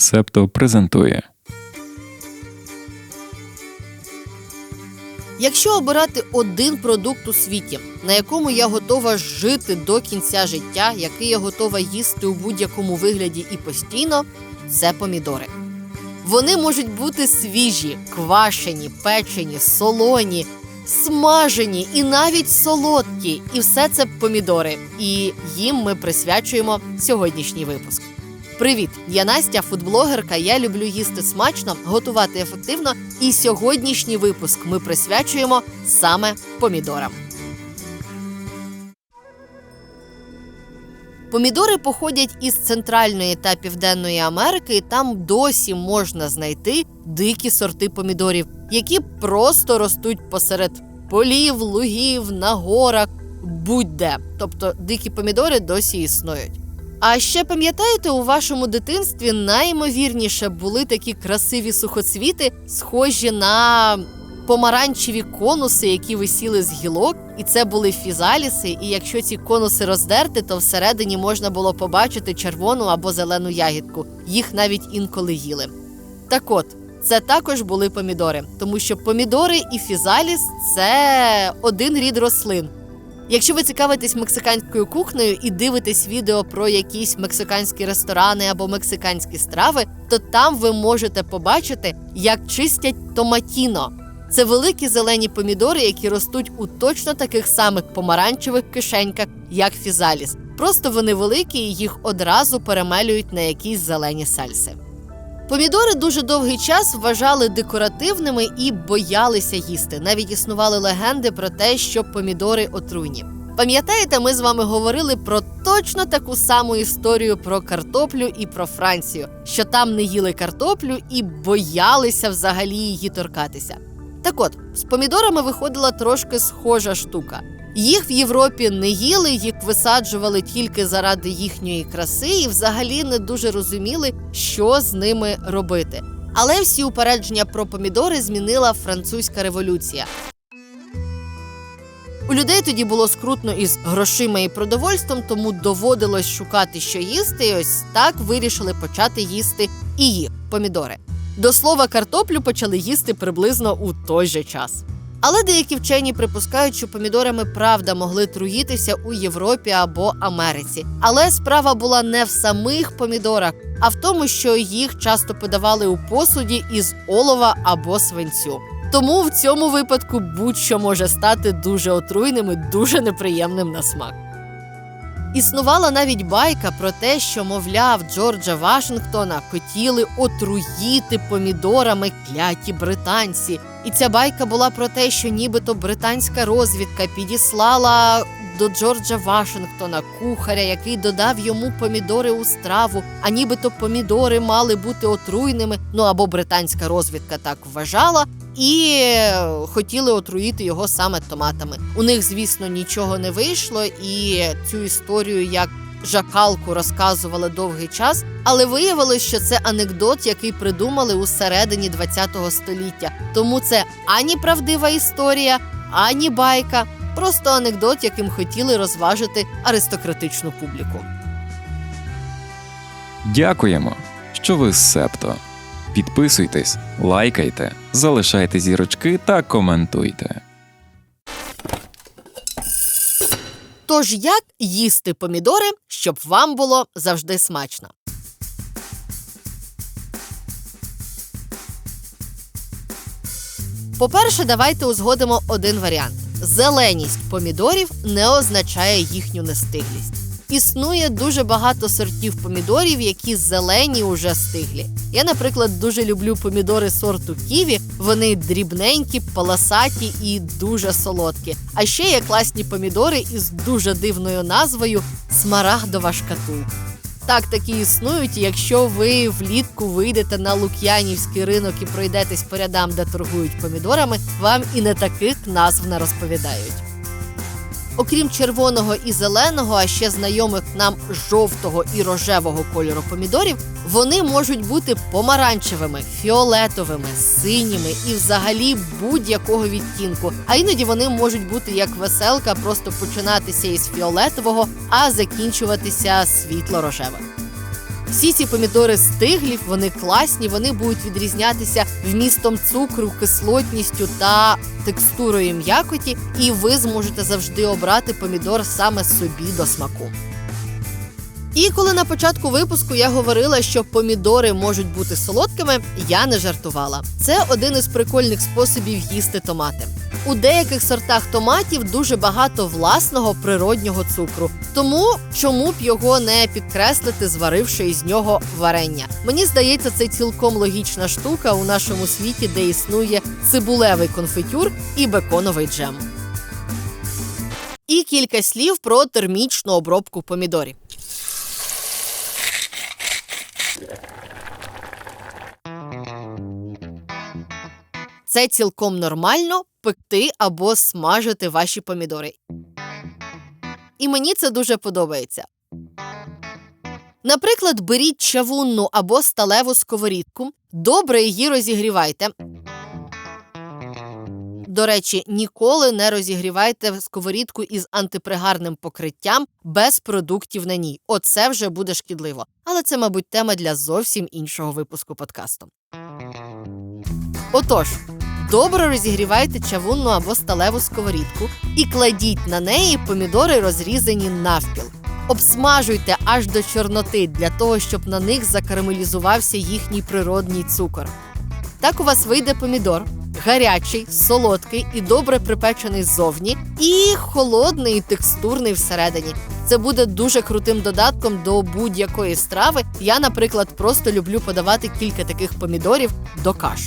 Септо презентує. Якщо обирати один продукт у світі, на якому я готова жити до кінця життя, який я готова їсти у будь-якому вигляді і постійно, це помідори. Вони можуть бути свіжі, квашені, печені, солоні, смажені і навіть солодкі. І все це помідори. І їм ми присвячуємо сьогоднішній випуск. Привіт! Я Настя, фудблогерка. Я люблю їсти смачно, готувати ефективно. І сьогоднішній випуск ми присвячуємо саме помідорам. Помідори походять із Центральної та Південної Америки, і там досі можна знайти дикі сорти помідорів, які просто ростуть посеред полів, лугів, на горах, будь-де. Тобто дикі помідори досі існують. А ще пам'ятаєте, у вашому дитинстві найімовірніше були такі красиві сухоцвіти, схожі на помаранчеві конуси, які висіли з гілок, і це були фізаліси. І якщо ці конуси роздерти, то всередині можна було побачити червону або зелену ягідку. Їх навіть інколи їли. Так от, це також були помідори, тому що помідори і фізаліс це один рід рослин. Якщо ви цікавитесь мексиканською кухнею і дивитесь відео про якісь мексиканські ресторани або мексиканські страви, то там ви можете побачити, як чистять томатіно. Це великі зелені помідори, які ростуть у точно таких самих помаранчевих кишеньках, як фізаліс. Просто вони великі і їх одразу перемелюють на якісь зелені сальси. Помідори дуже довгий час вважали декоративними і боялися їсти. Навіть існували легенди про те, що помідори отруйні. Пам'ятаєте, ми з вами говорили про точно таку саму історію про картоплю і про Францію, що там не їли картоплю і боялися взагалі її торкатися. Так от, з помідорами виходила трошки схожа штука. Їх в Європі не їли, їх висаджували тільки заради їхньої краси, і взагалі не дуже розуміли, що з ними робити. Але всі упередження про помідори змінила французька революція. У людей тоді було скрутно із грошима і продовольством, тому доводилось шукати, що їсти. І ось так вирішили почати їсти і їх помідори. До слова, картоплю почали їсти приблизно у той же час. Але деякі вчені припускають, що помідорами правда могли труїтися у Європі або Америці. Але справа була не в самих помідорах, а в тому, що їх часто подавали у посуді із олова або свинцю. Тому в цьому випадку будь-що може стати дуже отруйним і дуже неприємним на смак. Існувала навіть байка про те, що, мовляв, Джорджа Вашингтона хотіли отруїти помідорами кляті британці. І ця байка була про те, що нібито британська розвідка підіслала до Джорджа Вашингтона кухаря, який додав йому помідори у страву, а нібито помідори мали бути отруйними. Ну або британська розвідка так вважала. І хотіли отруїти його саме томатами. У них, звісно, нічого не вийшло, і цю історію як жакалку розказували довгий час, але виявилось, що це анекдот, який придумали у середині ХХ століття. Тому це ані правдива історія, ані байка, просто анекдот, яким хотіли розважити аристократичну публіку. Дякуємо, що ви з Септо. Підписуйтесь, лайкайте, залишайте зірочки та коментуйте. Тож як їсти помідори, щоб вам було завжди смачно? По-перше, давайте узгодимо один варіант: зеленість помідорів не означає їхню нестиглість. Існує дуже багато сортів помідорів, які зелені уже стиглі. Я, наприклад, дуже люблю помідори сорту ківі. Вони дрібненькі, полосаті і дуже солодкі. А ще є класні помідори із дуже дивною назвою смарагдова шкатулка. Так, такі існують. Якщо ви влітку вийдете на Лук'янівський ринок і пройдетесь по рядам, де торгують помідорами, вам і не таких назв не розповідають. Окрім червоного і зеленого, а ще знайомих нам жовтого і рожевого кольору помідорів, вони можуть бути помаранчевими, фіолетовими, синіми і взагалі будь-якого відтінку. А іноді вони можуть бути як веселка, просто починатися із фіолетового, а закінчуватися світло-рожевим. Всі ці помідори стиглі, вони класні, вони будуть відрізнятися вмістом цукру, кислотністю та текстурою м'якоті, і ви зможете завжди обрати помідор саме собі до смаку. І коли на початку випуску я говорила, що помідори можуть бути солодкими, я не жартувала. Це один із прикольних способів їсти томати. У деяких сортах томатів дуже багато власного природнього цукру, тому чому б його не підкреслити, зваривши із нього варення? Мені здається, це цілком логічна штука у нашому світі, де існує цибулевий конфітюр і беконовий джем. І кілька слів про термічну обробку помідорів. Це цілком нормально пекти або смажити ваші помідори. І мені це дуже подобається. Наприклад, беріть чавунну або сталеву сковорідку, добре її розігрівайте. До речі, ніколи не розігрівайте сковорідку із антипригарним покриттям без продуктів на ній. Оце вже буде шкідливо. Але це, мабуть, тема для зовсім іншого випуску подкасту. Отож, добре розігрівайте чавунну або сталеву сковорідку і кладіть на неї помідори, розрізані навпіл. Обсмажуйте аж до чорноти для того, щоб на них закарамелізувався їхній природній цукор. Так у вас вийде помідор, гарячий, солодкий і добре припечений ззовні, і холодний і текстурний всередині. Це буде дуже крутим додатком до будь-якої страви. Я, наприклад, просто люблю подавати кілька таких помідорів до каш.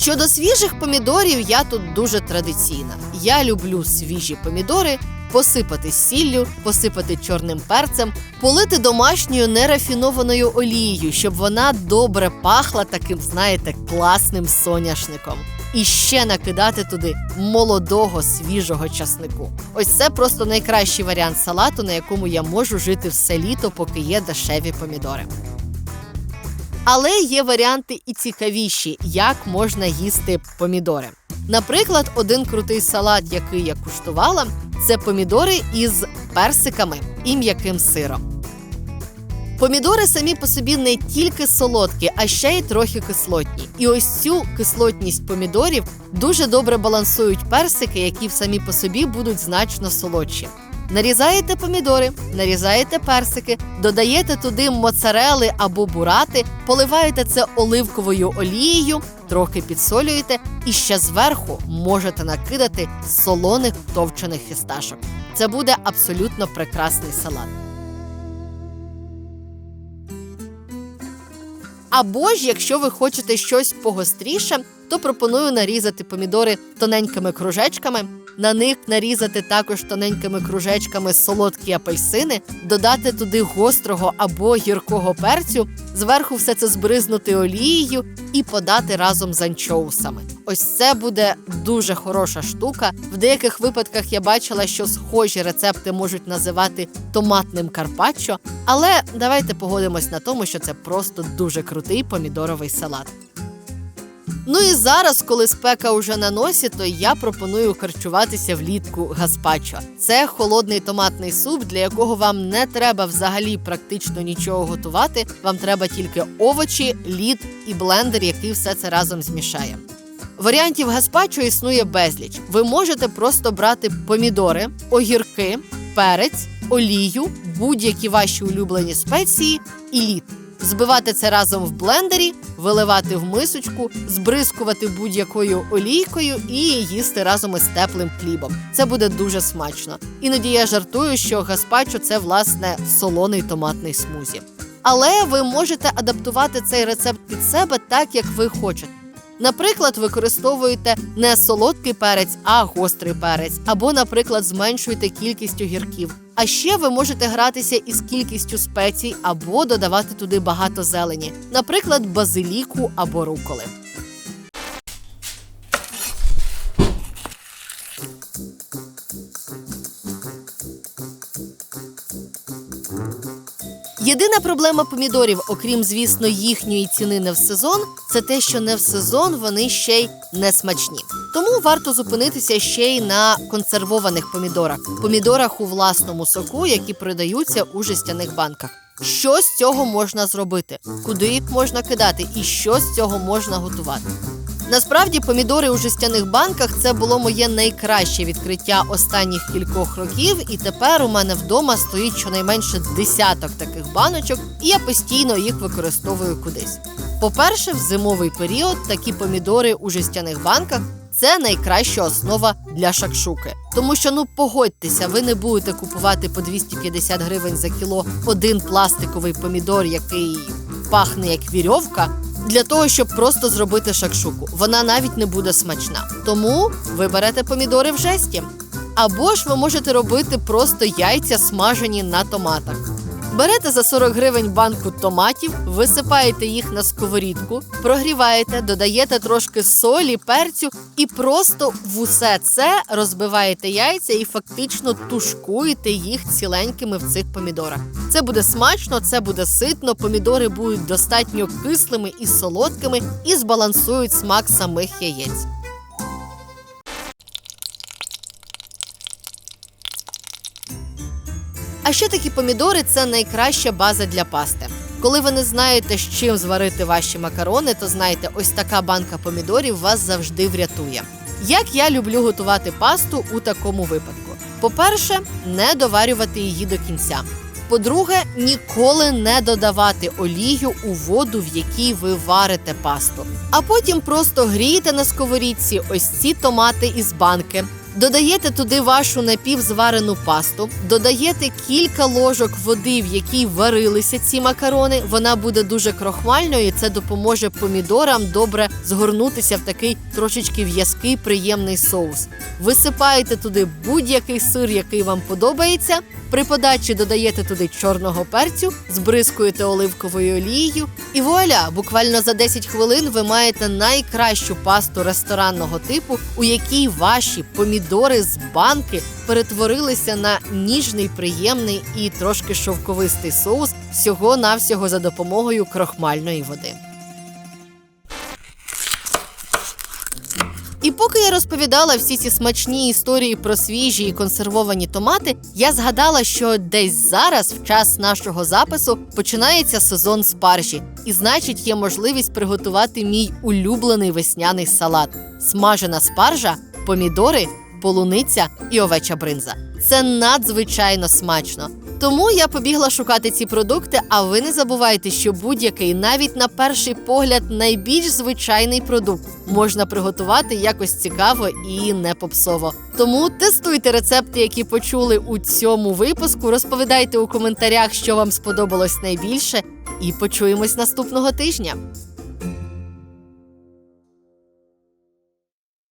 Щодо свіжих помідорів, я тут дуже традиційна. Я люблю свіжі помідори, посипати сіллю, посипати чорним перцем, полити домашньою нерафінованою олією, щоб вона добре пахла таким, знаєте, класним соняшником. І ще накидати туди молодого свіжого часнику. Ось це просто найкращий варіант салату, на якому я можу жити все літо, поки є дешеві помідори. Але є варіанти і цікавіші, як можна їсти помідори. Наприклад, один крутий салат, який я куштувала, це помідори із персиками і м'яким сиром. Помідори самі по собі не тільки солодкі, а ще й трохи кислотні. І ось цю кислотність помідорів дуже добре балансують персики, які самі по собі будуть значно солодші. Нарізаєте помідори, нарізаєте персики, додаєте туди моцарели або бурати, поливаєте це оливковою олією, трохи підсолюєте і ще зверху можете накидати солоних товчених фісташок. Це буде абсолютно прекрасний салат. Або ж, якщо ви хочете щось погостріше, то пропоную нарізати помідори тоненькими кружечками. На них нарізати також тоненькими кружечками солодкі апельсини, додати туди гострого або гіркого перцю, зверху все це збризнути олією і подати разом з анчоусами. Ось це буде дуже хороша штука. В деяких випадках я бачила, що схожі рецепти можуть називати томатним карпаччо, але давайте погодимось на тому, що це просто дуже крутий помідоровий салат. Ну і зараз, коли спека уже на носі, то я пропоную харчуватися влітку гаспачо. Це холодний томатний суп, для якого вам не треба взагалі практично нічого готувати. Вам треба тільки овочі, лід і блендер, який все це разом змішає. Варіантів гаспачо існує безліч. Ви можете просто брати помідори, огірки, перець, олію, будь-які ваші улюблені спеції і лід. Збивати це разом в блендері, виливати в мисочку, збризкувати будь-якою олійкою і їсти разом із теплим хлібом. Це буде дуже смачно. Іноді я жартую, що гаспачо це власне солоний томатний смузі. Але ви можете адаптувати цей рецепт під себе так, як ви хочете. Наприклад, використовуєте не солодкий перець, а гострий перець, або, наприклад, зменшуєте кількість огірків. А ще ви можете гратися із кількістю спецій або додавати туди багато зелені, наприклад, базиліку або руколи. Єдина проблема помідорів, окрім звісно, їхньої ціни не в сезон, це те, що не в сезон вони ще й не смачні. Тому варто зупинитися ще й на консервованих помідорах, помідорах у власному соку, які продаються у жестяних банках. що з цього можна зробити, куди їх можна кидати і що з цього можна готувати. Насправді, помідори у жестяних банках це було моє найкраще відкриття останніх кількох років, і тепер у мене вдома стоїть щонайменше десяток таких баночок, і я постійно їх використовую кудись. По-перше, в зимовий період такі помідори у жестяних банках це найкраща основа для шакшуки. Тому що ну погодьтеся, ви не будете купувати по 250 гривень за кіло один пластиковий помідор, який пахне як вірьовка, для того, щоб просто зробити шакшуку. Вона навіть не буде смачна. Тому ви берете помідори в жесті. Або ж ви можете робити просто яйця смажені на томатах. Берете за 40 гривень банку томатів, висипаєте їх на сковорідку, прогріваєте, додаєте трошки солі, перцю і просто в усе це розбиваєте яйця і фактично тушкуєте їх ціленькими в цих помідорах. Це буде смачно, це буде ситно. Помідори будуть достатньо кислими і солодкими і збалансують смак самих яєць. А ще такі помідори це найкраща база для пасти. Коли ви не знаєте, з чим зварити ваші макарони, то знайте, ось така банка помідорів вас завжди врятує. Як я люблю готувати пасту у такому випадку: по-перше, не доварювати її до кінця. По-друге, ніколи не додавати олію у воду, в якій ви варите пасту. А потім просто грієте на сковорідці ось ці томати із банки. Додаєте туди вашу напівзварену пасту, додаєте кілька ложок води, в якій варилися ці макарони. Вона буде дуже крохмальною, і це допоможе помідорам добре згорнутися в такий трошечки в'язкий приємний соус. Висипаєте туди будь-який сир, який вам подобається. При подачі додаєте туди чорного перцю, збризкуєте оливковою олією, і вуаля! Буквально за 10 хвилин ви маєте найкращу пасту ресторанного типу, у якій ваші помідори з банки перетворилися на ніжний, приємний і трошки шовковистий соус всього навсього за допомогою крохмальної води. І поки я розповідала всі ці смачні історії про свіжі і консервовані томати, я згадала, що десь зараз, в час нашого запису, починається сезон спаржі, і значить є можливість приготувати мій улюблений весняний салат: смажена спаржа, помідори, полуниця і овеча бринза. Це надзвичайно смачно. Тому я побігла шукати ці продукти. А ви не забувайте, що будь-який, навіть на перший погляд, найбільш звичайний продукт можна приготувати якось цікаво і не попсово. Тому тестуйте рецепти, які почули у цьому випуску. Розповідайте у коментарях, що вам сподобалось найбільше, і почуємось наступного тижня.